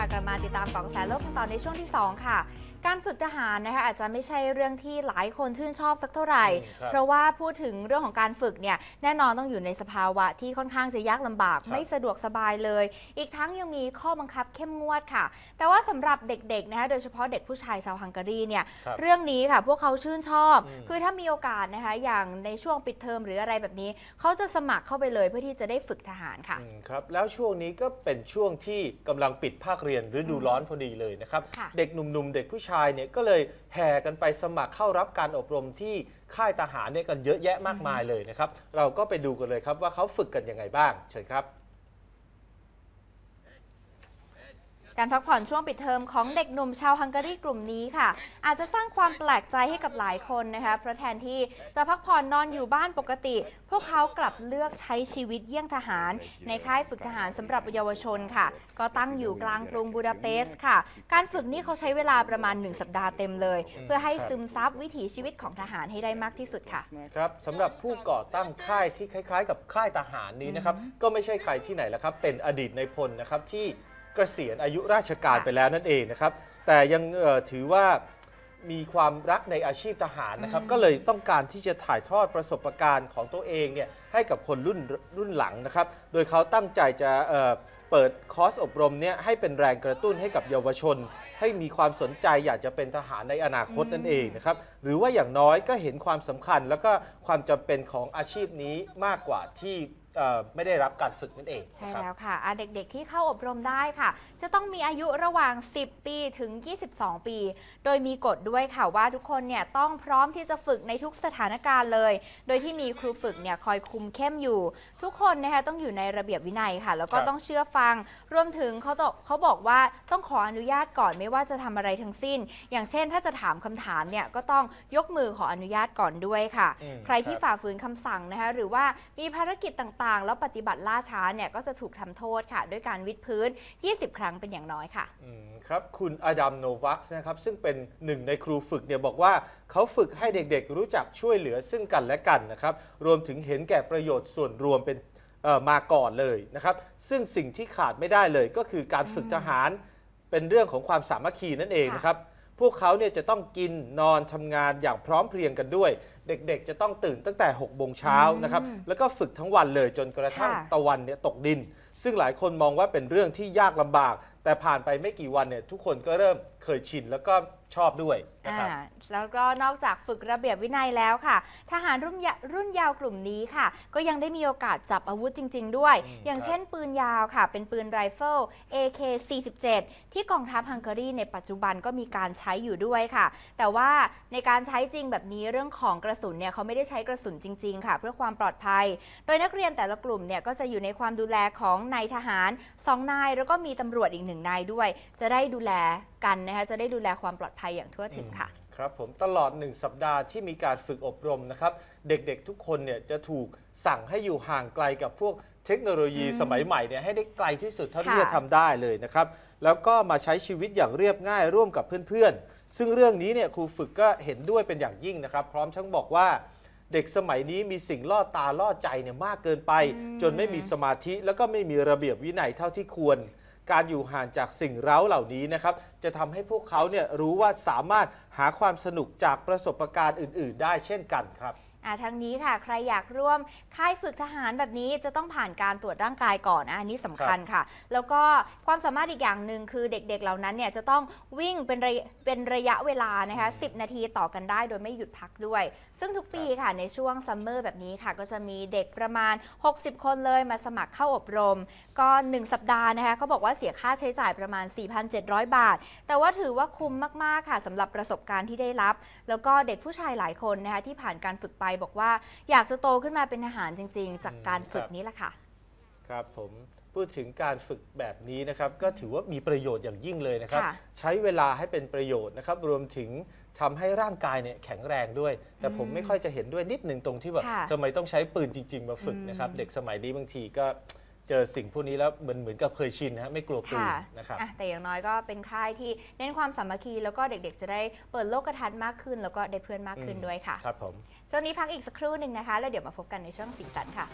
ค่ะกลับมาติดตามกล่องแสนโลกกันต่อในช่วงที่ 2 ค่ะ การฝึกทหารนะคะอาจจะไม่ใช่เรื่องที่หลายคนชื่นชอบสักเท่าไหร่ อืมครับเพราะว่าพูดถึงเรื่องของการฝึกเนี่ยแน่นอนต้องอยู่ในสภาวะที่ค่อนข้างจะยากลำบาก ครับ ไม่สะดวกสบายเลย อีกทั้งยังมีข้อบังคับเข้มงวดค่ะ แต่ว่าสำหรับเด็กๆนะคะโดยเฉพาะเด็กผู้ชายชาวฮังการีเนี่ย ครับ เรื่องนี้ค่ะพวกเขาชื่นชอบ อืมคือถ้ามีโอกาสนะคะ อย่างในช่วงปิดเทอมหรืออะไรแบบนี้ เขาจะสมัครเข้าไปเลยเพื่อที่จะได้ฝึกทหารค่ะ อืมครับแล้วช่วงนี้ก็เป็นช่วงที่กำลังปิดภาคเรียนฤดูร้อนพอดีเลยนะครับ ค่ะ เด็กหนุ่มๆ เด็กผู้ชายเนี่ยก็เลยแห่กันไปสมัครเข้ารับการอบรมที่ค่ายทหารเนี่ยกันเยอะแยะมากมายเลยนะครับ เราก็ไปดูกันเลยครับว่าเขาฝึกกันยังไงบ้าง เชิญครับ การพักผ่อนช่วงปิดเทอมของเด็กหนุ่มชาวฮังการีกลุ่มนี้ค่ะ อาจจะสร้างความแปลกใจให้กับหลายคนนะคะเพราะแทนที่จะพักผ่อนนอนอยู่บ้านปกติ พวกเขากลับเลือกใช้ชีวิตเยี่ยงทหาร ในค่ายฝึกทหารสำหรับเยาวชนค่ะ ก็ตั้งอยู่กลางกรุงบูดาเปสต์ค่ะ การฝึกนี้เขาใช้เวลาประมาณ 1 สัปดาห์เต็มเลย เพื่อให้ซึมซับวิถีชีวิตของทหารให้ได้มากที่สุดค่ะ ครับสำหรับผู้ก่อตั้งค่ายที่คล้าย ๆ กับค่ายทหารนี้นะครับก็ไม่ใช่ใครที่ไหนแล้วครับเป็นอดีตในพลนะครับที่ เกษียณอายุราชการค่ะไปแล้วนั่นเองนะครับ แต่ยังเอ่อถือว่ามีความรักในอาชีพทหารนะครับอืมก็เลยต้องการที่จะถ่ายทอดประสบการณ์ของตัวเองเนี่ยให้กับคนรุ่นรุ่นหลังนะครับ โดยเขาตั้งใจจะเอ่อเปิดคอร์สอบรมเนี่ยให้เป็นแรงกระตุ้นให้กับเยาวชน ให้มีความสนใจอยากจะเป็นทหารในอนาคตนั่นเองนะครับ หรือว่าอย่างน้อยก็เห็นความสำคัญแล้วก็ความจำเป็นของอาชีพนี้มากกว่าที่ เอ่อไม่ได้รับการฝึกนั่นเองใช่นะครับ แล้วค่ะอะ เด็กๆที่เข้าอบรมได้ค่ะ จะต้องมีอายุระหว่าง 10 ปีถึง 22 ปี โดยมีกฎด้วยค่ะว่าทุกคนเนี่ยต้องพร้อมที่จะฝึกในทุกสถานการณ์เลย โดยที่มีครูฝึกเนี่ยคอยคุมเข้มอยู่ ทุกคนนะคะต้องอยู่ในระเบียบวินัยค่ะ แล้วก็ครับ ต้องเชื่อฟัง รวมถึงเขาตเขาบอกว่าต้องขออนุญาตก่อนไม่ว่าจะทำอะไรทั้งสิ้น อย่างเช่น ถ้าจะถามคำถามเนี่ยก็ต้องยกมือขออนุญาตก่อนด้วยค่ะ อืมใครที่ครับ ฝ่าฝืนคำสั่งนะคะหรือว่ามีภารกิจต่างๆแล้วปฏิบัติล่าช้าเนี่ยก็จะถูกทำโทษค่ะ ด้วยการวิดพื้น 20 ครั้งเป็นอย่างน้อยค่ะอืมครับคุณอดัมโนวัคส์นะครับซึ่งเป็นหนึ่งในครูฝึกเนี่ยบอกว่าเขาฝึกให้เด็กๆ รู้จักช่วยเหลือซึ่งกันและกันนะครับรวมถึงเห็นแก่ประโยชน์ส่วนรวมเป็นเอ่อมาก่อนเลยนะครับ ซึ่งสิ่งที่ขาดไม่ได้เลยก็คือการฝึกทหารเป็นเรื่องของความสามัคคีนั่นเองค่ะนะครับ พวกเขาเนี่ยจะต้องกินนอนทำงานอย่างพร้อมเพรียงกันด้วยเด็กๆ จะต้องตื่นตั้งแต่6โมงเช้านะครับอืมแล้วก็ฝึกทั้งวันเลยจนกระทั่งค่ะตะวันเนี่ยตกดิน ซึ่งหลายคนมองว่าเป็นเรื่องที่ยากลำบาก แต่ผ่านไปไม่กี่วันเนี่ยทุกคนก็เริ่มเคยชินแล้วก็ชอบด้วยนะครับอ่าแล้วก็นอกจากฝึกระเบียบวินัยแล้วค่ะ ทหารรุ่นยะรุ่นยาวกลุ่มนี้ค่ะ ก็ยังได้มีโอกาสจับอาวุธจริง ๆ ด้วยอืมอย่างครับเช่นปืนยาวค่ะ เป็นปืนไรเฟิล AK-47 ที่กองทัพฮังการีในปัจจุบันก็มีการใช้อยู่ด้วยค่ะ แต่ว่าในการใช้จริงแบบนี้เรื่องของกระสุนเนี่ยเขาไม่ได้ใช้กระสุนจริง ๆ ค่ะ เพื่อความปลอดภัย โดยนักเรียนแต่ละกลุ่มเนี่ยก็จะอยู่ในความดูแลของนายทหารสองนาย แล้วก็มีตำรวจอีกหนึ่งนายด้วย จะได้ดูแลกันนะคะจะได้ดูแลความปลอดภัยอย่างทั่วถึงค่ะ ครับผมตลอด 1 สัปดาห์ที่มีการฝึกอบรมนะครับ เด็กๆทุกคนเนี่ยจะถูกสั่งให้อยู่ห่างไกลกับพวกเทคโนโลยีอืมสมัยใหม่เนี่ยให้ได้ไกลที่สุดเท่าที่ค่ะจะทำได้เลยนะครับ แล้วก็มาใช้ชีวิตอย่างเรียบง่ายร่วมกับเพื่อนๆ ซึ่งเรื่องนี้เนี่ยครูฝึกก็เห็นด้วยเป็นอย่างยิ่งนะครับ พร้อมทั้งบอกว่าเด็กสมัยนี้มีสิ่งล่อตาล่อใจเนี่ยมากเกินไปอืมจนไม่มีสมาธิแล้วก็ไม่มีระเบียบวินัยเท่าที่ควร การอยู่ห่างจากสิ่งเร้าเหล่านี้นะครับ จะทำให้พวกเขาเนี่ยรู้ว่าสามารถหาความสนุกจากประสบการณ์อื่น ๆ ได้เช่นกันครับ อ่าทางนี้ค่ะ ใครอยากร่วมค่ายฝึกทหารแบบนี้จะต้องผ่านการตรวจร่างกายก่อนนะอันนี้สำคัญค่ะ แล้วก็ความสามารถอีกอย่างหนึ่งคือเด็กๆเหล่านั้นเนี่ยจะต้องวิ่งเป็นระยะเป็นระยะเวลานะคะ10 นาทีต่อกันได้โดยไม่หยุดพักด้วย ซึ่งทุกปีค่ะในช่วงซัมเมอร์แบบนี้ค่ะ ก็จะมีเด็กประมาณ 60 คนเลยมาสมัครเข้าอบรม ก็ 1 สัปดาห์นะคะเขาบอกว่าเสียค่าใช้จ่ายประมาณ 4,700 บาท แต่ว่าถือว่าคุ้มมากๆค่ะสำหรับประสบการณ์ที่ได้รับ แล้วก็เด็กผู้ชายหลายคนนะคะที่ผ่านการฝึกไปบอกว่าอยากจะโตขึ้นมาเป็นทหารจริง ๆ จากการฝึกนี้แหละค่ะ ครับผมพูดถึงการฝึกแบบนี้นะครับก็ถือว่ามีประโยชน์อย่างยิ่งเลยนะครับ ค่ะ ใช้เวลาให้เป็นประโยชน์นะครับ รวมถึงทำให้ร่างกายเนี่ยแข็งแรงด้วย แต่ผมอืมไม่ค่อยจะเห็นด้วยนิดหนึ่งตรงที่แบบค่ะทำไมต้องใช้ปืนจริง ๆ มาฝึกอืมนะครับเด็กสมัยนี้บางทีก็ เจอสิ่งพวกนี้แล้วเหมือนเหมือนกับเคยชินนะฮะไม่กลัวปืนค่ะนะครับ อะแต่อย่างน้อยก็เป็นค่ายที่เน้นความสามัคคีแล้วก็เด็กๆ จะได้เปิดโลกทัศน์มากขึ้น แล้วก็ได้เพื่อนมากขึ้นอืม ด้วยค่ะครับผม ช่วงนี้พักอีกสักครู่หนึ่งนะคะ แล้วเดี๋ยวมาพบกันในช่วงสีสันค่ะ